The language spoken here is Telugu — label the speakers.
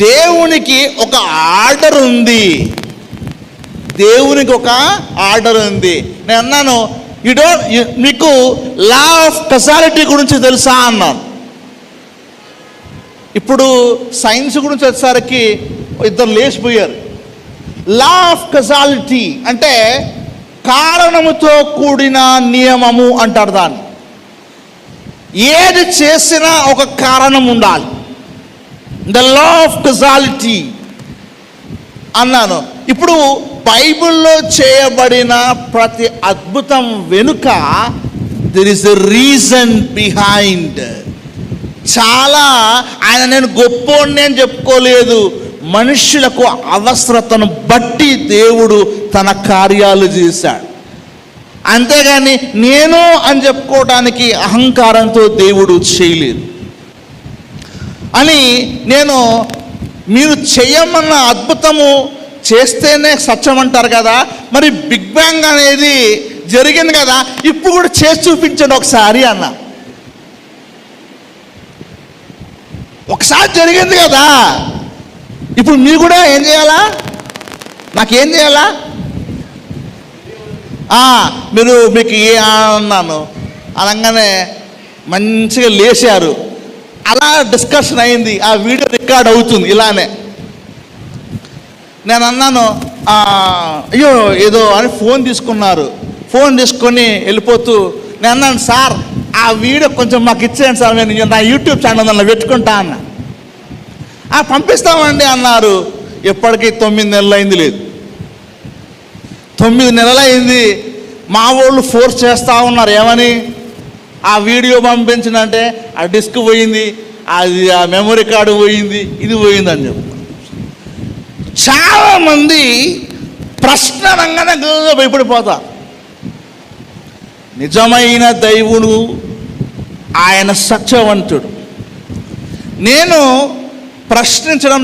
Speaker 1: దేవునికి ఒక ఆర్డర్ ఉంది. దేవునికి ఒక ఆర్డర్ ఉంది. నేను అన్నాను యు డోంట్ మీకు లా ఆఫ్ కసాలిటీ గురించి తెలుసా? అన్నాను. ఇప్పుడు సైన్స్ గురించి వచ్చేసరికి ఇద్దరు లేచిపోయారు. లా ఆఫ్ కజాలిటీ అంటే కారణముతో కూడిన నియమము అంటారు దాన్ని. ఏది చేసినా ఒక కారణం ఉండాలి. ద లా ఆఫ్ కజాలిటీ అన్నాను. ఇప్పుడు బైబిల్లో చేయబడిన ప్రతి అద్భుతం వెనుక there is a reason behind చాలా ఆయన నేను గొప్పోడిని అని చెప్పుకోలేదు. మనుషులకు అవసరతను బట్టి దేవుడు తన కార్యాలు చేశాడు. అంతేగాని నేను అని చెప్పుకోవడానికి అహంకారంతో దేవుడు చేయలేదు. అని నేను మీరు చేయమన్న అద్భుతము చేస్తేనే సత్యం అంటారు కదా. మరి బిగ్ బ్యాంగ్ అనేది జరిగింది కదా. ఇప్పుడు కూడా చేసి చూపించండి ఒకసారి అన్న. ఒకసారి జరిగింది కదా. ఇప్పుడు మీరు కూడా ఏం చేయాలా? నాకేం చేయాలా? మీరు మీకు ఏ అన్నాను. అనగానే మంచిగా లేచారు. అలా డిస్కషన్ అయింది ఆ వీడియో రికార్డ్ అవుతుంది ఇలానే. నేను అన్నాను అయ్యో ఏదో అని ఫోన్ తీసుకున్నారు. ఫోన్ తీసుకొని వెళ్ళిపోతూ నేను అన్నాను సార్ ఆ వీడియో కొంచెం మాకు ఇచ్చేయండి సార్ నేను నా యూట్యూబ్ ఛానల్ దానిలో పెట్టుకుంటా అన్న. "ఆ, పంపిస్తామండి అన్నారు. ఎప్పటికీ తొమ్మిది నెలలు అయింది లేదు. తొమ్మిది నెలలు అయింది. మా వాళ్ళు ఫోర్స్ చేస్తూ ఉన్నారు ఏమని? ఆ వీడియో పంపించినంటే ఆ డిస్క్ పోయింది అది ఆ మెమరీ కార్డు పోయింది ఇది పోయింది అని చెప్పి. చాలామంది ప్రశ్న రంగానే భయపడిపోతారు నిజమైన దైవుడు ఆయన సత్యవంతుడు. నేను ప్రశ్నించడం